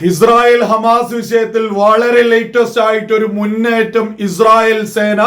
Israel Hamas വിഷയത്തിൽ വളരെ latest ആയിട്ട് ഒരു മുന്നേറ്റം ഇസ്രായേൽ സേന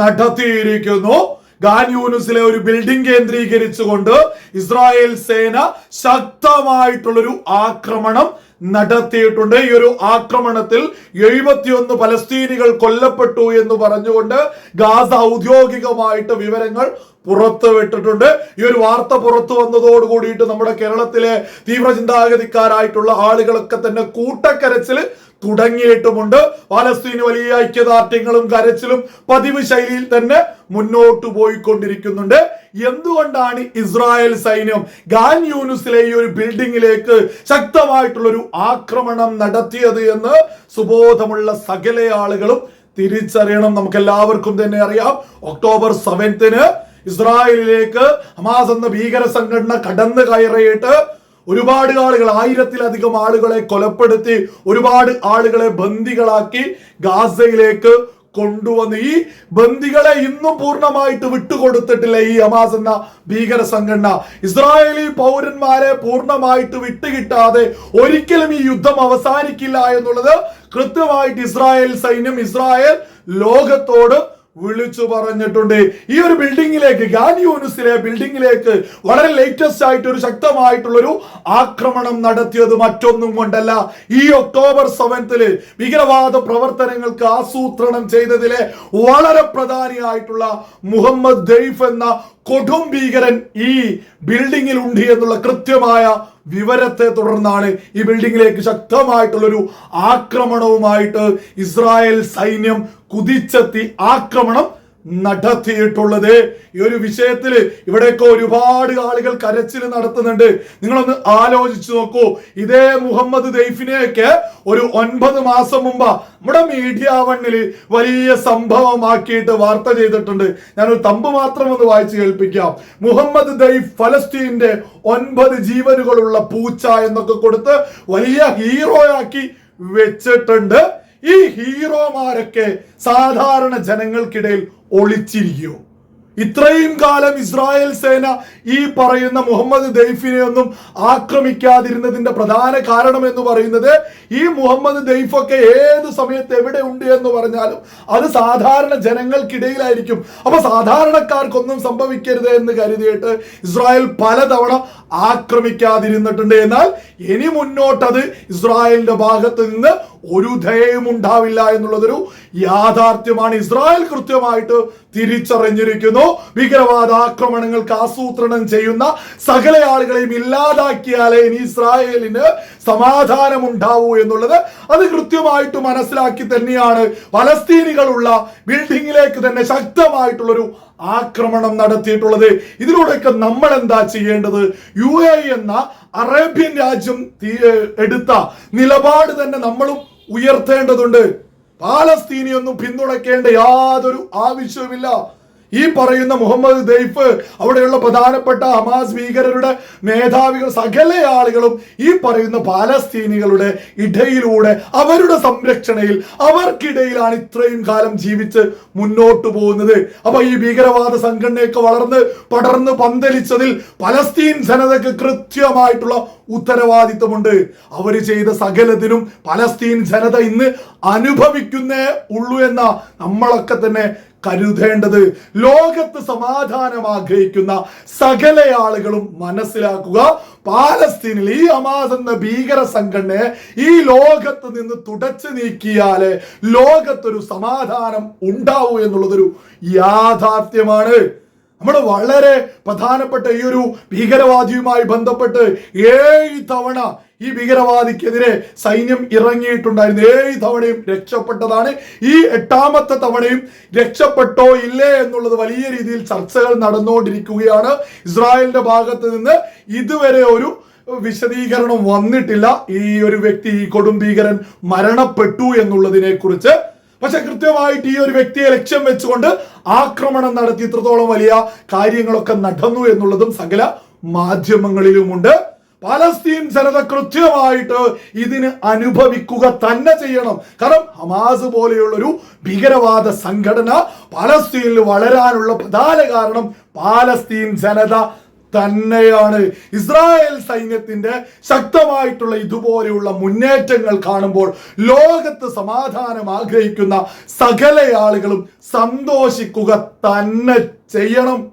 നടത്തിയിരിക്കുന്നു. ഗാൻ യൂനുസിലെ ഒരു ബിൽഡിംഗ് കേന്ദ്രീകരിച്ചുകൊണ്ട് ഇസ്രായേൽ സേന ശക്തമായിട്ടുള്ളൊരു ആക്രമണം നടത്തിയിട്ടുണ്ട്. ഈ ഒരു ആക്രമണത്തിൽ എഴുപത്തിയൊന്ന് പലസ്തീനികൾ കൊല്ലപ്പെട്ടു എന്ന് പറഞ്ഞുകൊണ്ട് ഗാസ ഔദ്യോഗികമായിട്ട് വിവരങ്ങൾ പുറത്തു വിട്ടിട്ടുണ്ട്. ഈ ഒരു വാർത്ത പുറത്തു വന്നതോട് കൂടിയിട്ട് നമ്മുടെ കേരളത്തിലെ തീവ്ര ചിന്താഗതിക്കാരായിട്ടുള്ള ആളുകളൊക്കെ തന്നെ കൂട്ടക്കരച്ചിൽ തുടങ്ങിയിട്ടുമുണ്ട്. പാലസ്തീന് വലിയ ഐക്യദാർഢ്യങ്ങളും കരച്ചിലും പതിവ് ശൈലിയിൽ തന്നെ മുന്നോട്ട് പോയിക്കൊണ്ടിരിക്കുന്നുണ്ട്. എന്തുകൊണ്ടാണ് ഇസ്രായേൽ സൈന്യം ഗാൻ യൂനുസിലെ ഈ ഒരു ബിൽഡിങ്ങിലേക്ക് ശക്തമായിട്ടുള്ള ഒരു ആക്രമണം നടത്തിയത് എന്ന് സുബോധമുള്ള സകല ആളുകളും തിരിച്ചറിയണം. നമുക്ക് എല്ലാവർക്കും തന്നെ അറിയാം. ഒക്ടോബർ സെവൻത്തിന് ഇസ്രായേലിലേക്ക് ഹമാസ് എന്ന ഭീകര സംഘടന കടന്നു കയറിയിട്ട് ഒരുപാട് ആളുകൾ ആയിരത്തിലധികം ആളുകളെ കൊലപ്പെടുത്തി ഒരുപാട് ആളുകളെ ബന്ദികളാക്കി ഗാസയിലേക്ക് കൊണ്ടുവന്ന്. ഈ ബന്ദികളെ ഇന്നും പൂർണമായിട്ട് വിട്ടുകൊടുത്തിട്ടില്ല ഈ ഹമാസ് എന്ന ഭീകര സംഘടന. ഇസ്രായേലി പൗരന്മാരെ പൂർണമായിട്ട് വിട്ടുകിട്ടാതെ ഒരിക്കലും ഈ യുദ്ധം അവസാനിക്കില്ല എന്നുള്ളത് കൃത്യമായിട്ട് ഇസ്രായേൽ സൈന്യം ഇസ്രായേൽ ലോകത്തോട് വിളിച്ചു പറഞ്ഞിട്ടുണ്ട്. ഈ ഒരു ബിൽഡിങ്ങിലേക്ക് ഗാൻ യൂണിസിലെ ബിൽഡിങ്ങിലേക്ക് വളരെ ലേറ്റസ്റ്റ് ആയിട്ട് ഒരു ശക്തമായിട്ടുള്ള ഒരു ആക്രമണം നടത്തിയത് മറ്റൊന്നും കൊണ്ടല്ല. ഈ ഒക്ടോബർ സെവൻത്തിൽ ഭീകരവാദ പ്രവർത്തനങ്ങൾക്ക് ആസൂത്രണം ചെയ്തതിലെ വളരെ പ്രധാനിയായിട്ടുള്ള മുഹമ്മദ് ദൈഫ് എന്ന കൊടും ഭീകരൻ ഈ ബിൽഡിങ്ങിൽ ഉണ്ട് എന്നുള്ള കൃത്യമായ വിവരത്തെ തുടർന്നാണ് ഈ ബിൽഡിങ്ങിലേക്ക് ശക്തമായിട്ടുള്ളൊരു ആക്രമണവുമായിട്ട് ഇസ്രായേൽ സൈന്യം കുതിച്ചെത്തി. ആക്രമണം നടത്തിയിട്ടുള്ളത്. ഈ ഒരു വിഷയത്തിൽ ഇവിടെയൊക്കെ ഒരുപാട് ആളുകൾ കരച്ചിൽ നടത്തുന്നുണ്ട്. നിങ്ങളൊന്ന് ആലോചിച്ചു നോക്കൂ. ഇതേ മുഹമ്മദ് ദൈഫിനെയൊക്കെ ഒരു ഒൻപത് മാസം മുമ്പ് നമ്മുടെ മീഡിയ വണ്ണിൽ വലിയ സംഭവമാക്കിയിട്ട് വാർത്ത ചെയ്തിട്ടുണ്ട്. ഞാനൊരു തമ്പ് മാത്രം ഒന്ന് വായിച്ചു കേൾപ്പിക്കാം. മുഹമ്മദ് ദൈഫ് ഫലസ്തീന്റെ ഒൻപത് ജീവനുകളുള്ള പൂച്ച എന്നൊക്കെ കൊടുത്ത് വലിയ ഹീറോയാക്കി വെച്ചിട്ടുണ്ട്. ഈ ഹീറോമാരൊക്കെ സാധാരണ ജനങ്ങൾക്കിടയിൽ ഒളിച്ചിരിക്കുമോ ഇത്രയും കാലം ഇസ്രായേൽ സേന ഈ പറയുന്ന മുഹമ്മദ് ദൈഫിനെ ഒന്നും ആക്രമിക്കാതിരുന്നതിന്റെ പ്രധാന കാരണം എന്ന് പറയുന്നത് ഈ മുഹമ്മദ് ദൈഫൊക്കെ ഏത് സമയത്ത് എവിടെ ഉണ്ട് എന്ന് പറഞ്ഞാലും അത് സാധാരണ ജനങ്ങൾക്കിടയിലായിരിക്കും. അപ്പൊ സാധാരണക്കാർക്കൊന്നും സംഭവിക്കരുത് എന്ന് കരുതിയിട്ട് ഇസ്രായേൽ പലതവണ ആക്രമിക്കാതിരുന്നിട്ടുണ്ട്. എന്നാൽ ഇനി മുന്നോട്ടത് ഇസ്രായേലിന്റെ ഭാഗത്ത് നിന്ന് ഒരു ധയയും ഉണ്ടാവില്ല എന്നുള്ളതൊരു യാഥാർത്ഥ്യമാണ്. ഇസ്രായേൽ കൃത്യമായിട്ട് തിരിച്ചറിഞ്ഞിരിക്കുന്നു. ഭീകരവാദ ആക്രമണങ്ങൾക്ക് ആസൂത്രണം ചെയ്യുന്ന സകല ആളുകളെയും ഇല്ലാതാക്കിയാലേ ഇനി ഇസ്രായേലിന് സമാധാനം ഉണ്ടാവൂ എന്നുള്ളത് അത് കൃത്യമായിട്ട് മനസ്സിലാക്കി തന്നെയാണ് പലസ്തീനികളുള്ള ബിൽഡിങ്ങിലേക്ക് തന്നെ ശക്തമായിട്ടുള്ളൊരു ആക്രമണം നടത്തിയിട്ടുള്ളത്. ഇതിലൂടെയൊക്കെ നമ്മൾ എന്താ ചെയ്യേണ്ടത്? യു എന്ന അറേബ്യൻ രാജ്യം എടുത്ത നിലപാട് തന്നെ നമ്മളും ഉയർത്തേണ്ടതുണ്ട്. പാലസ്തീനിയൊന്നും പിന്തുണയ്ക്കേണ്ട യാതൊരു ആവശ്യവുമില്ല. ഈ പറയുന്ന മുഹമ്മദ് ദൈഫ് അവിടെയുള്ള പ്രധാനപ്പെട്ട ഹമാസ് ഭീകരരുടെ മേധാവികൾ സകല ആളുകളും ഈ പറയുന്ന പാലസ്തീനികളുടെ ഇടയിലൂടെ അവരുടെ സംരക്ഷണയിൽ അവർക്കിടയിലാണ് ഇത്രയും കാലം ജീവിച്ച് മുന്നോട്ട് പോകുന്നത്. അപ്പൊ ഈ ഭീകരവാദ സംഘടനയൊക്കെ വളർന്ന് പടർന്ന് പന്തലിച്ചതിൽ പലസ്തീൻ ജനതയ്ക്ക് കൃത്യമായിട്ടുള്ള ഉത്തരവാദിത്വമുണ്ട്. അവർ ചെയ്ത സകലത്തിനും പലസ്തീൻ ജനത ഇന്ന് അനുഭവിക്കുന്നേ ഉള്ളൂ എന്ന നമ്മളൊക്കെ തന്നെ കരുതേണ്ടത്. ലോകത്ത് സമാധാനം ആഗ്രഹിക്കുന്ന സകല ആളുകളും മനസ്സിലാക്കുക പാലസ്തീനിൽ ഈ അമാസ് എന്ന ഭീകര സംഘടനയെ ഈ ലോകത്ത് നിന്ന് തുടച്ചു നീക്കിയാലേ ലോകത്തൊരു സമാധാനം ഉണ്ടാവൂ എന്നുള്ളതൊരു യാഥാർത്ഥ്യമാണ്. നമ്മൾ വളരെ പ്രധാനപ്പെട്ട ഈ ഒരു ഭീകരവാദിയുമായി ബന്ധപ്പെട്ട് ഏഴ് തവണ ഈ ഭീകരവാദിക്കെതിരെ സൈന്യം ഇറങ്ങിയിട്ടുണ്ടായിരുന്നു. ഏഴ് തവണയും രക്ഷപ്പെട്ടതാണ്. ഈ എട്ടാമത്തെ തവണയും രക്ഷപ്പെട്ടോ ഇല്ലേ എന്നുള്ളത് വലിയ രീതിയിൽ ചർച്ചകൾ നടന്നുകൊണ്ടിരിക്കുകയാണ്. ഇസ്രായേലിന്റെ ഭാഗത്ത് നിന്ന് ഇതുവരെ ഒരു വിശദീകരണം വന്നിട്ടില്ല. ഈ ഒരു വ്യക്തി ഈ കൊടും ഭീകരൻ മരണപ്പെട്ടു എന്നുള്ളതിനെ കുറിച്ച് പക്ഷെ കൃത്യമായിട്ട് ഈ ഒരു വ്യക്തിയെ ലക്ഷ്യം വെച്ചുകൊണ്ട് ആക്രമണം നടത്തി ഇത്രത്തോളം വലിയ കാര്യങ്ങളൊക്കെ നടന്നു എന്നുള്ളതും സകല മാധ്യമങ്ങളിലുമുണ്ട്. പാലസ്തീൻ ജനത കൃത്യമായിട്ട് ഇതിന് അനുഭവിക്കുക തന്നെ ചെയ്യണം. കാരണം ഹമാസ് പോലെയുള്ളൊരു ഭീകരവാദ സംഘടന പാലസ്തീനിൽ വളരാനുള്ള പ്രധാന കാരണം പാലസ്തീൻ ജനത തന്നെയാണ്. ഇസ്രായേൽ സൈന്യത്തിന്റെ ശക്തമായിട്ടുള്ള ഇതുപോലെയുള്ള മുന്നേറ്റങ്ങൾ കാണുമ്പോൾ ലോകത്ത് സമാധാനം ആഗ്രഹിക്കുന്ന സകല ആളുകളും സന്തോഷിക്കുക തന്നെ ചെയ്യണം.